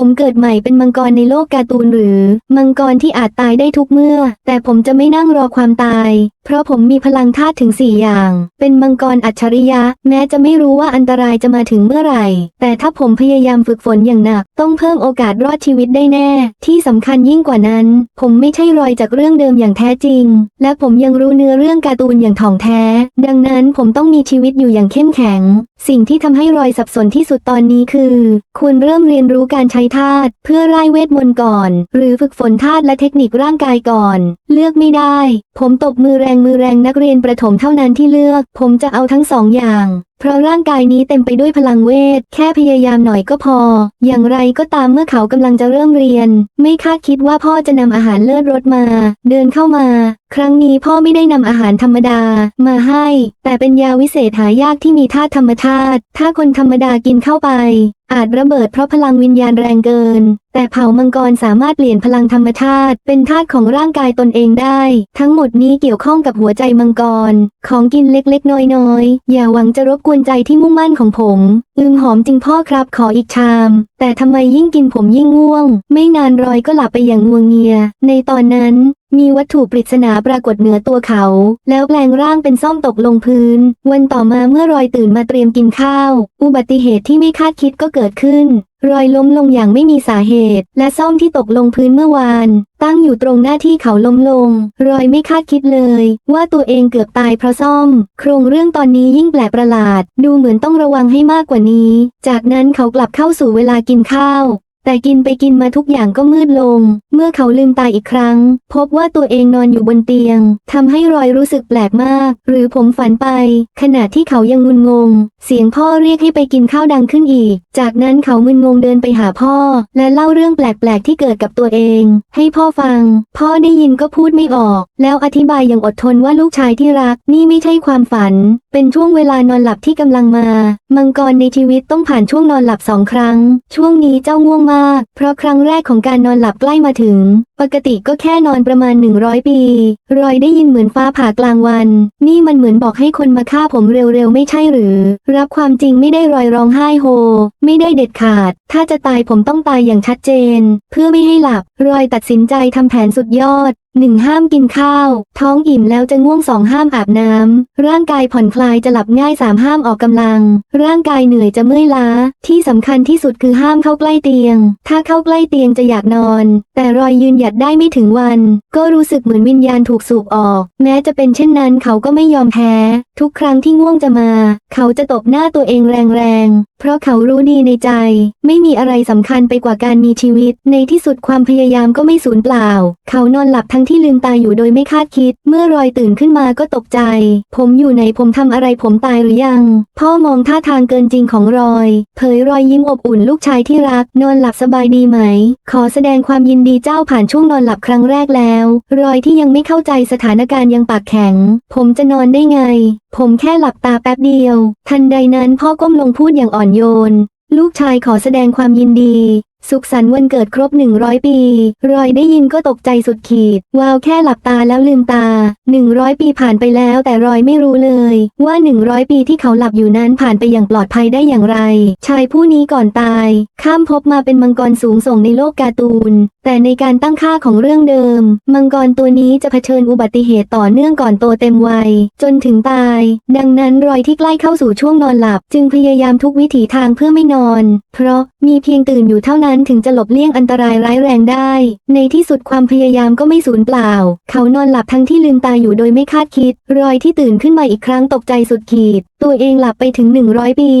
ผมเกิดใหม่เป็นมังกรในโลกการ์ตูนหรือ มังกรที่อาจตายได้ทุกเมื่อ แต่ผมจะไม่นั่งรอความตาย เพราะผมมีพลังธาตุถึง4อย่าง เป็นมังกรอัจฉริยะ แม้จะไม่รู้ว่าอันตรายจะมาถึงเมื่อไหร่ แต่ถ้าผมพยายามฝึกฝนอย่างหนัก ต้องเพิ่มโอกาสรอดชีวิตได้แน่ ที่สำคัญยิ่งกว่านั้น ผมไม่ใช่รอยจากเรื่องเดิมอย่างแท้จริง และผมยังรู้เนื้อเรื่องการ์ตูนอย่างถ่องแท้ ดังนั้นผมต้องมีชีวิตอยู่อย่างเข้มแข็ง สิ่งที่ทำให้รอยสับสนที่สุดตอนนี้คือควรเริ่มเรียนรู้การใช้ธาตุเพื่อไล่เวทมนต์ก่อน หรือฝึกฝนธาตุและเทคนิคร่างกายก่อน เลือกไม่ได้ ผมตบมือแรงมือแรงนักเรียนประถมเท่านั้นที่เลือก ผมจะเอาทั้งสองอย่าง เพราะร่างกายนี้เต็มไปด้วยพลังเวท แค่พยายามหน่อยก็พอ อย่างไรก็ตามเมื่อเขากำลังจะเริ่มเรียน ไม่คาดคิดว่าพ่อจะนำอาหารเลิศรสมา เดินเข้ามา ครั้งนี้พ่อไม่ได้นำอาหารธรรมดา มาให้ แต่เป็นยาวิเศษหายากที่มีธาตุธรรมธาตุถ้าคนธรรมดากินเข้าไป อาจระเบิดเพราะพลังวิญญาณแรงเกิน แต่เผ่ามังกรสามารถเปลี่ยนพลังธรรมธาตุเป็นธาตุของร่างกายตนเองได้ ทั้งหมดนี้เกี่ยวข้องกับหัวใจมังกร ของกินเล็กๆ น้อยๆ อย่าหวังจะรบกวนใจที่มุ่งมั่นของผม อึมหอมจริงพ่อครับขออีกชาม แต่ทำไมยิ่งกินผมยิ่งง่วง ไม่นานรอยก็หลับไปอย่างงวงเงีย ในตอนนั้นมีวัตถุปริศนาปรากฏเหนือตัวเขา แล้วแปลงร่างเป็นซ่อมตกลงพื้น วันต่อมาเมื่อรอยตื่นมาเตรียมกินข้าว อุบัติเหตุที่ไม่คาดคิดก็เกิดขึ้น รอยล้มลงอย่างไม่มีสาเหตุ และซ่อมที่ตกลงพื้นเมื่อวาน ตั้งอยู่ตรงหน้าที่เขาล้มลง รอยไม่คาดคิดเลย ว่าตัวเองเกือบตายเพราะซ่อม โครงเรื่องตอนนี้ยิ่งแปลกประหลาด ดูเหมือนต้องระวังให้มากกว่านี้ จากนั้นเขากลับเข้าสู่เวลากินข้าว แต่กินไปกินมาทุกอย่างก็มืดลง เมื่อเขาลืมตาอีกครั้ง พบว่าตัวเองนอนอยู่บนเตียงทำให้รอยรู้สึกแปลกมาก หรือผมฝันไป ขณะที่เขายังงุนงง เสียงพ่อเรียกให้ไปกินข้าวดังขึ้นอีก จากนั้นเขามึนงงเดินไปหาพ่อ และเล่าเรื่องแปลกๆที่เกิดกับตัวเอง ให้พ่อฟัง พ่อได้ยินก็พูดไม่ออก แล้วอธิบายอย่างอดทนว่าลูกชายที่รักนี่ไม่ใช่ความฝัน เป็นช่วงเวลานอนหลับที่กำลังมา มังกรในชีวิตต้องผ่านช่วงนอนหลับสองครั้ง ช่วงนี้เจ้าง่วงมาก เพราะครั้งแรกของการนอนหลับใกล้มาถึง ปกติก็แค่นอนประมาณ 100 ปี รอยได้ยินเหมือนฟ้าผ่ากลางวัน นี่มันเหมือนบอกให้คนมาฆ่าผมเร็วๆไม่ใช่หรือ รับความจริงไม่ได้รอยร้องไห้โฮ ไม่ได้เด็ดขาด ถ้าจะตายผมต้องตายอย่างชัดเจน เพื่อไม่ให้หลับ รอยตัดสินใจทำแผนสุดยอด หนึ่งห้ามกินข้าว ท้องอิ่มแล้วจะง่วงสองห้ามอาบน้ำ ร่างกายผ่อนคลายจะหลับง่ายสามห้ามออกกำลัง ร่างกายเหนื่อยจะเมื่อยล้า ที่สำคัญที่สุดคือห้ามเข้าใกล้เตียง ถ้าเข้าใกล้เตียงจะอยากนอน แต่รอยยืนหยัดได้ไม่ถึงวัน ก็รู้สึกเหมือนวิญญาณถูกสูบออก แม้จะเป็นเช่นนั้นเขาก็ไม่ยอมแพ้ ทุกครั้งที่ง่วงจะมา เขาจะตบหน้าตัวเองแรงๆเพราะเขารู้ดีในใจ ไม่มีอะไรสำคัญไปกว่าการมีชีวิต ในที่สุดความพยายามก็ไม่สูญเปล่า เขานอนหลับทั้งที่ลืมตาอยู่โดยไม่คาดคิด เมื่อรอยตื่นขึ้นมาก็ตกใจ ผมอยู่ไหนผมทำอะไรผมตายหรือยัง พ่อมองท่าทางเกินจริงของรอย เผยรอยยิ้มอบอุ่นลูกชายที่รัก นอนหลับสบายดีไหม ขอแสดงความยินดีเจ้าผ่านช่วงนอนหลับครั้งแรกแล้ว รอยที่ยังไม่เข้าใจสถานการณ์ยังปากแข็ง ผมจะนอนได้ไง ผมแค่หลับตาแป๊บเดียว ทันใดนั้นพ่อก้มลงพูดอย่างอ่อนโยน ลูกชายขอแสดงความยินดี สุขสันต์วันเกิดครบ 100 ปี รอยได้ยินก็ตกใจสุดขีด วาวแค่หลับตาแล้วลืมตา 100 ปีผ่านไปแล้วแต่รอยไม่รู้เลย ว่า 100 ปีที่เขาหลับอยู่นั้นผ่านไปอย่างปลอดภัยได้อย่างไร ชายผู้นี้ก่อนตาย ข้ามภพมาเป็นมังกรสูงส่งในโลกการ์ตูน แต่ในการตั้งค่าของเรื่องเดิม มังกรตัวนี้จะเผชิญอุบัติเหตุต่อเนื่องก่อนโตเต็มวัย จนถึงตาย ดังนั้นรอยที่ใกล้เข้าสู่ช่วงนอนหลับ จึงพยายามทุกวิถีทางเพื่อไม่นอน เพราะมีเพียงตื่นอยู่เท่านั้นถึงจะหลบเลี่ยงอันตรายร้ายแรงได้ ในที่สุดความพยายามก็ไม่สูญเปล่า เขานอนหลับทั้งที่ลืมตาอยู่โดยไม่คาดคิด รอยที่ตื่นขึ้นมาอีกครั้งตกใจสุดขีด ตัวเองหลับไปถึง 100 ปี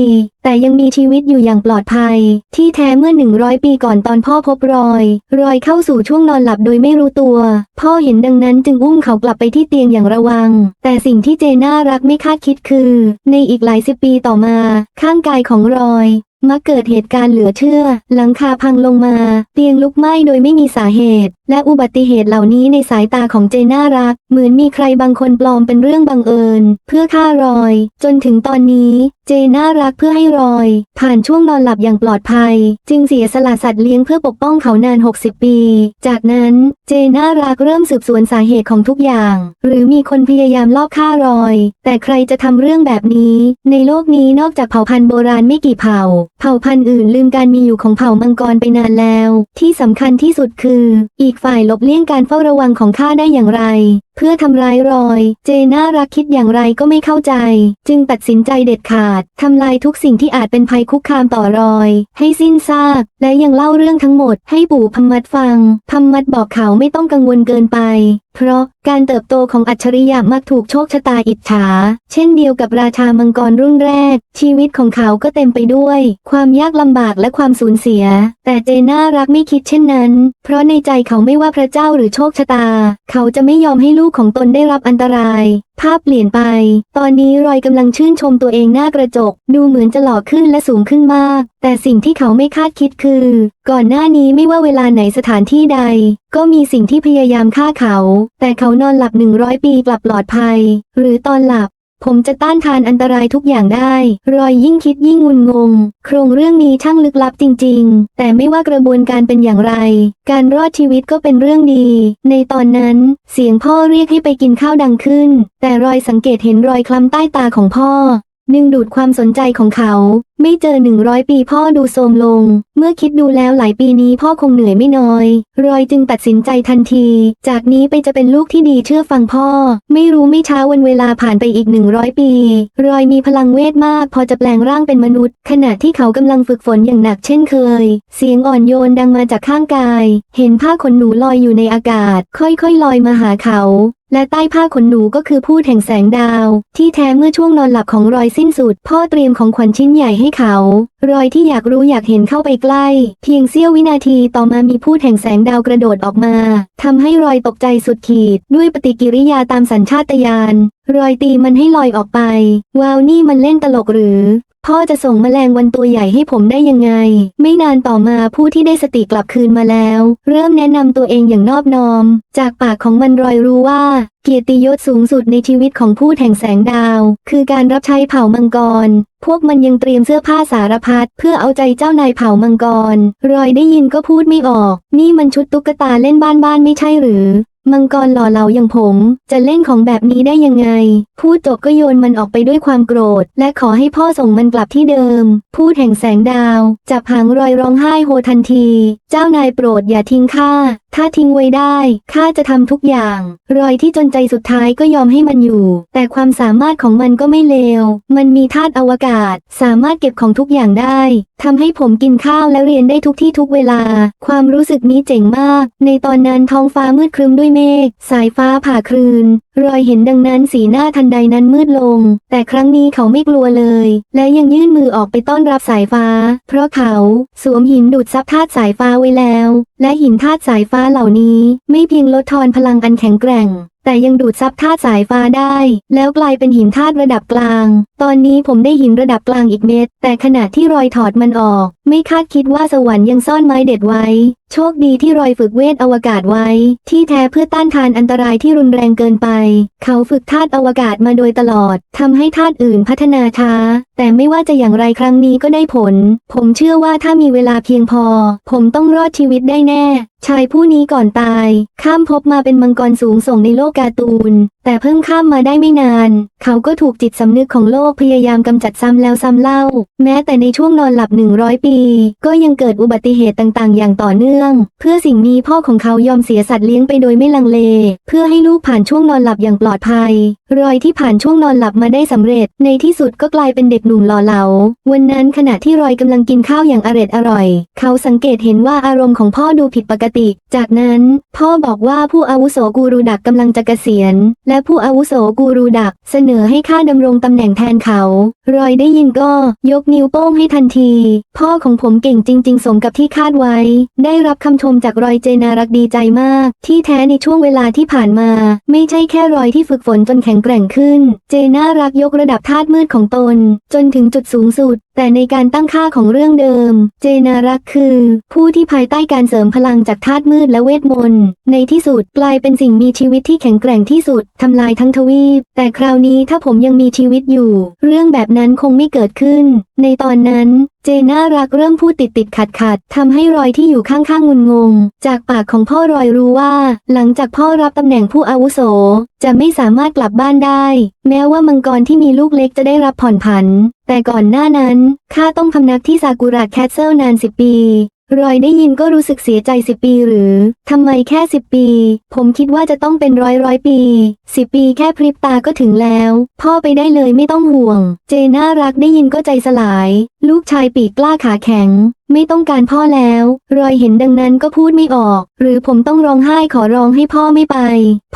แต่ยังมีชีวิตอยู่อย่างปลอดภัย ที่แท้เมื่อ 100 ปีก่อนตอนพ่อพบรอย รอยเข้าสู่ช่วงนอนหลับโดยไม่รู้ตัว พ่อเห็นดังนั้นจึงอุ้มเขากลับไปที่เตียงอย่างระวัง แต่สิ่งที่เจน่ารักไม่คาดคิดคือ ในอีกหลายสิบปีต่อมา ข้างกายของรอย มักเกิดเหตุการณ์เหลือเชื่อ หลังคาพังลงมา เตียงลุกไหม้โดยไม่มีสาเหตุและอุบัติเหตุเหล่านี้ในสายตาของเจน่ารัก เหมือนมีใครบางคนปลอมเป็นเรื่องบังเอิญ เพื่อฆ่ารอย จนถึงตอนนี้ เจน่ารักเพื่อให้รอย ผ่านช่วงนอนหลับอย่างปลอดภัย จึงเสียสละสัตว์เลี้ยงเพื่อปกป้องเขานาน 60 ปี จากนั้นเจน่ารักเริ่มสืบสวนสาเหตุของทุกอย่าง หรือมีคนพยายามลอบฆ่ารอย แต่ใครจะทำเรื่องแบบนี้ ในโลกนี้นอกจากเผ่าพันธุ์โบราณไม่กี่เผ่า เผ่าพันธุ์อื่นลืมการมีอยู่ของเผ่ามังกรไปนานแล้ว ที่สำคัญที่สุดคือ อีกฝ่ายลบเลี่ยงการเฝ้าระวังของข้าได้อย่างไร เพื่อทำร้ายรอย เจน่ารักคิดอย่างไรก็ไม่เข้าใจ จึงตัดสินใจเด็ดขาดทำลายทุกสิ่งที่อาจเป็นภัยคุกคามต่อรอย ให้สิ้นซาก และยังเล่าเรื่องทั้งหมดให้ปู่พมัดฟังพมมัดบอกเขาไม่ต้องกังวลเกินไป เพราะการเติบโตของอัจฉริยะมักถูกโชคชะตาอิจฉา เช่นเดียวกับราชามังกรรุ่นแรก ชีวิตของเขาก็เต็มไปด้วย ความยากลำบากและความสูญเสีย แต่เจน่ารักไม่คิดเช่นนั้น เพราะในใจเขาไม่ว่าพระเจ้าหรือโชคชะตา เขาจะไม่ยอมให้ลูกของตนได้รับอันตราย ภาพเปลี่ยนไป ตอนนี้รอยกำลังชื่นชมตัวเองหน้ากระจก ดูเหมือนจะหล่อขึ้นและสูงขึ้นมาก แต่สิ่งที่เขาไม่คาดคิดคือ ก่อนหน้านี้ไม่ว่าเวลาไหนสถานที่ใด ก็มีสิ่งที่พยายามฆ่าเขา แต่เขานอนหลับหนึ่งร้อยปีกลับปลอดภัย หรือตอนหลับ ผมจะต้านทานอันตรายทุกอย่างได้ รอยยิ่งคิดยิ่งงุนงง โครงเรื่องนี้ช่างลึกลับจริง ๆ แต่ไม่ว่ากระบวนการเป็นอย่างไร การรอดชีวิตก็เป็นเรื่องดี ในตอนนั้น เสียงพ่อเรียกให้ไปกินข้าวดังขึ้น แต่รอยสังเกตเห็นรอยคล้ำใต้ตาของพ่อ ดึงดูดความสนใจของเขา ไม่เจอหนึ่งร้อยปีพ่อดูโทรมลง เมื่อคิดดูแล้วหลายปีนี้พ่อคงเหนื่อยไม่น้อย รอยจึงตัดสินใจทันที จากนี้ไปจะเป็นลูกที่ดีเชื่อฟังพ่อ ไม่รู้ไม่ช้าวันเวลาผ่านไปอีกหนึ่งร้อยปี รอยมีพลังเวทมาก พอจะแปลงร่างเป็นมนุษย์ ขณะที่เขากำลังฝึกฝนอย่างหนักเช่นเคย เสียงอ่อนโยนดังมาจากข้างกาย เห็นผ้าขนหนูลอยอยู่ในอากาศ ค่อยๆลอยมาหาเขา และใต้ผ้าขนหนูก็คือพูดแห่งแสงดาว ที่แท้เมื่อช่วงนอนหลับของรอยสิ้นสุด พ่อเตรียมของขวัญชิ้นใหญ่ให้เขา รอยที่อยากรู้อยากเห็นเข้าไปใกล้ เพียงเสี้ยววินาทีต่อมามีพูดแห่งแสงดาวกระโดดออกมาทำให้รอยตกใจสุดขีด ด้วยปฏิกิริยาตามสัญชาตญาณรอยตีมันให้ลอยออกไปว้าวนี่มันเล่นตลกหรือ พ่อจะส่งแมลงวันตัวใหญ่ให้ผมได้ยังไง ไม่นานต่อมาผู้ที่ได้สติกลับคืนมาแล้ว เริ่มแนะนำตัวเองอย่างนอบน้อม จากปากของมันรอยรู้ว่า เกียรติยศสูงสุดในชีวิตของผู้แห่งแสงดาว คือการรับใช้เผ่ามังกร พวกมันยังเตรียมเสื้อผ้าสารพัดเพื่อเอาใจเจ้านายเผ่ามังกร รอยได้ยินก็พูดไม่ออก นี่มันชุดตุ๊กตาเล่นบ้านๆไม่ใช่หรือ มังกรหล่อเหลาอย่างผม จะเล่นของแบบนี้ได้ยังไง พูดจบก็โยนมันออกไปด้วยความโกรธ และขอให้พ่อส่งมันกลับที่เดิม พูดแห่งแสงดาว จับหางรอยร้องไห้โฮทันที เจ้านายโปรดอย่าทิ้งข้า ถ้าทิ้งไว้ได้ข้าจะทำทุกอย่าง รอยที่จนใจสุดท้ายก็ยอมให้มันอยู่ แต่ความสามารถของมันก็ไม่เลว มันมีธาตุอวกาศ สามารถเก็บของทุกอย่างได้ทำให้ผมกินข้าวและเรียนได้ทุกที่ทุกเวลา ความรู้สึกนี้เจ๋งมาก ในตอนนั้นท้องฟ้ามืดครึ้มด้วยเมฆ สายฟ้าผ่าคลืน รอยเห็นดังนั้นสีหน้าทันใดนั้นมืดลง แต่ครั้งนี้เขาไม่กลัวเลย และยังยื่นมือออกไปต้อนรับสายฟ้า เพราะเขาสวมหินดูดซับธาตุสายฟ้าไว้แล้ว และหินธาตุสายฟ้าเหล่านี้ไม่เพียงลดทอนพลังอันแข็งแกร่ง แต่ยังดูดซับธาตุสายฟ้าได้ แล้วกลายเป็นหินธาตุระดับกลาง ตอนนี้ผมได้หินระดับกลางอีกเม็ด แต่ขณะที่รอยถอดมันออก ไม่คาดคิดว่าสวรรค์ยังซ่อนไม้เด็ดไว้ โชคดีที่รอยฝึกเวทอวกาศไว้ ที่แท้เพื่อต้านทานอันตรายที่รุนแรงเกินไป เขาฝึกธาตุอวกาศมาโดยตลอดทำให้ธาตุอื่นพัฒนาช้า แต่ไม่ว่าจะอย่างไรครั้งนี้ก็ได้ผล ผมเชื่อว่าถ้ามีเวลาเพียงพอ ผมต้องรอดชีวิตได้แน่ ชายผู้นี้ก่อนตาย ข้ามภพมาเป็นมังกรสูงส่งในโลกการ์ตูน แต่เพิ่งข้ามมาได้ไม่นาน เขาก็ถูกจิตสำนึกของโลกพยายามกำจัดซ้ำแล้วซ้ำเล่า แม้แต่ในช่วงนอนหลับ100ปี ก็ยังเกิดอุบัติเหตุต่างๆ อย่างต่อเนื่อง เพื่อสิ่งนี้พ่อของเขายอมเสียสัตว์เลี้ยงไปโดยไม่ลังเล เพื่อให้ลูกผ่านช่วงนอนหลับอย่างปลอดภัย รอยที่ผ่านช่วงนอนหลับมาได้สำเร็จ ในที่สุดก็กลายเป็นเด็กหนุ่มหล่อเหลา วันนั้นขณะที่รอยกำลังกินข้าวอย่างอร็ดอร่อย เขาสังเกตเห็นว่าอารมณ์ของพ่อดูผิดปกติ จากนั้น พ่อบอกว่าผู้อาวุโสกูรูดักกำลังจะเกษียณและและผู้อาวุโสกูรูดัก เสนอให้ข้าดำรงตำแหน่งแทนเขา รอยได้ยินก็ยกนิ้วโป้งให้ทันที พ่อของผมเก่งจริง ๆ สมกับที่คาดไว้ ได้รับคำชมจากรอยเจนารักดีใจมาก ที่แท้ในช่วงเวลาที่ผ่านมา ไม่ใช่แค่รอยที่ฝึกฝนจนแข็งแกร่งขึ้น เจนารักยกระดับธาตุมืดของตน จนถึงจุดสูงสุด แต่ในการตั้งค่าของเรื่องเดิม เจนารักคือ ผู้ที่ภายใต้การเสริมพลังจากธาตุมืดและเวทมนต์ ในที่สุดกลายเป็นสิ่งมีชีวิตที่แข็งแกร่งที่สุด ทำลายทั้งทวีป แต่คราวนี้ถ้าผมยังมีชีวิตอยู่ เรื่องแบบนั้นคงไม่เกิดขึ้น ในตอนนั้น เจน่ารักเริ่มพูดติดติดขัดขัดทำให้รอยที่อยู่ข้างๆงุนงง จากปากของพ่อรอยรู้ว่า หลังจากพ่อรับตำแหน่งผู้อาวุโส จะไม่สามารถกลับบ้านได้ แม้ว่ามังกรที่มีลูกเล็กจะได้รับผ่อนผัน แต่ก่อนหน้านั้นข้าต้องพำนักที่ซากุระแคสเซิลนานสิบปี รอยได้ยินก็รู้สึกเสียใจสิบปีหรือทำไมแค่สิบปี ผมคิดว่าจะต้องเป็นร้อยร้อยปีสิบปีแค่พริบตาก็ถึงแล้ว พ่อไปได้เลยไม่ต้องห่วง เจน่ารักได้ยินก็ใจสลาย ลูกชายปีกกล้าขาแข็งไม่ต้องการพ่อแล้ว รอยเห็นดังนั้นก็พูดไม่ออก หรือผมต้องร้องไห้ขอร้องให้พ่อไม่ไป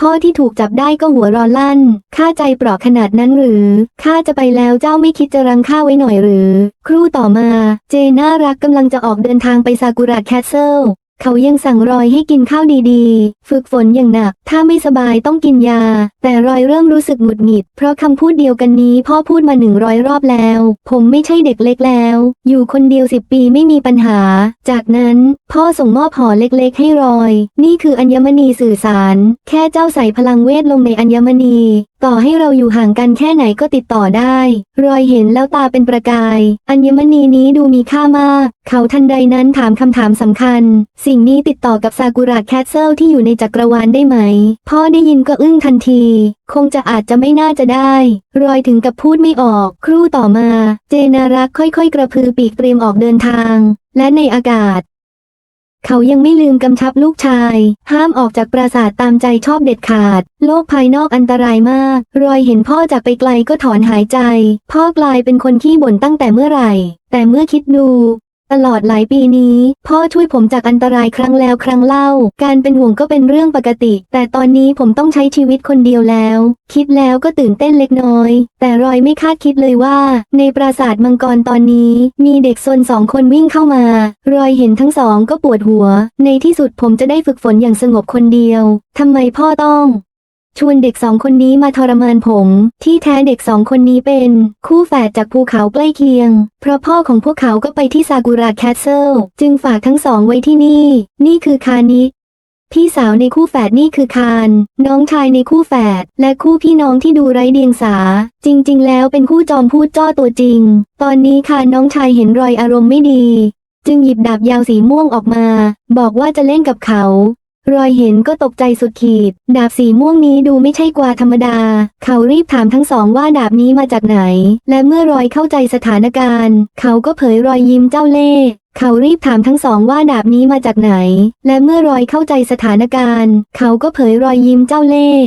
พ่อที่ถูกจับได้ก็หัวเรอนลั่น ข้าใจเปราะขนาดนั้นหรือ ข้าจะไปแล้วเจ้าไม่คิดจะรังข้าไว้หน่อยหรือ ครู่ต่อมา เจน่ารักกำลังจะออกเดินทางไปซากุระแคสเซิล เขายังสั่งรอยให้กินข้าวดีๆ ฝึกฝนอย่างหนัก ถ้าไม่สบายต้องกินยา แต่รอยเริ่มรู้สึกหงุดหงิด เพราะคำพูดเดียวกันนี้พ่อพูดมาหนึ่งร้อยรอบแล้ว ผมไม่ใช่เด็กเล็กแล้ว อยู่คนเดียวสิบปีไม่มีปัญหา จากนั้นพ่อส่งมอบห่อเล็กๆ ให้รอย นี่คืออัญมณีสื่อสาร แค่เจ้าใส่พลังเวทลงในอัญมณี ต่อให้เราอยู่ห่างกันแค่ไหนก็ติดต่อได้ รอยเห็นแล้วตาเป็นประกาย อัญมณีนี้ดูมีค่ามาก เขาทันใดนั้นถามคำถามสำคัญ สิ่งนี้ติดต่อกับซากุระแคสเซิลที่อยู่ในจักรวาลได้ไหม พ่อได้ยินก็อึ้งทันที คงจะอาจจะไม่น่าจะได้ รอยถึงกับพูดไม่ออก ครู่ต่อมา เจนารักค่อยๆ กระพือปีกเตรียมออกเดินทาง และในอากาศ เขายังไม่ลืมกำชับลูกชาย ห้ามออกจากปราสาทตามใจชอบเด็ดขาด โลกภายนอกอันตรายมาก รอยเห็นพ่อจากไปไกลก็ถอนหายใจ พ่อกลายเป็นคนขี้บ่นตั้งแต่เมื่อไหร่ แต่เมื่อคิดดู ตลอดหลายปีนี้ พ่อช่วยผมจากอันตรายครั้งแล้วครั้งเล่า การเป็นห่วงก็เป็นเรื่องปกติ แต่ตอนนี้ผมต้องใช้ชีวิตคนเดียวแล้ว คิดแล้วก็ตื่นเต้นเล็กน้อย แต่รอยไม่คาดคิดเลยว่า ในปราสาทมังกรตอนนี้ มีเด็กซนสองคนวิ่งเข้ามา รอยเห็นทั้งสองก็ปวดหัว ในที่สุดผมจะได้ฝึกฝนอย่างสงบคนเดียวทำไมพ่อต้อง ชวนเด็กสองคนนี้มาทรมานผม ที่แท้เด็กสองคนนี้เป็น คู่แฝดจากภูเขาใกล้เคียง เพราะพ่อของพวกเขาก็ไปที่ซากุระแคสเซิลจึงฝากทั้งสองไว้ที่นี่ นี่คือคานิพี่สาวในคู่แฝดนี่คือคาน น้องชายในคู่แฝดและคู่พี่น้องที่ดูไร้เดียงสา จริง ๆ แล้วเป็นคู่จอมพูดจ้อตัวจริง ตอนนี้คานน้องชายเห็นรอยอารมณ์ไม่ดี จึงหยิบดาบยาวสีม่วงออกมา บอกว่าจะเล่นกับเขา รอยเห็นก็ตกใจสุดขีด ดาบสีม่วงนี้ดูไม่ใช่กวาธรรมดา เขารีบถามทั้งสองว่าดาบนี้มาจากไหน และเมื่อรอยเข้าใจสถานการณ์ เขาก็เผยรอยยิ้มเจ้าเล่ห์เขารีบถามทั้งสองว่าดาบนี้มาจากไหน และเมื่อรอยเข้าใจสถานการณ์ เขาก็เผยรอยยิ้มเจ้าเล่ห์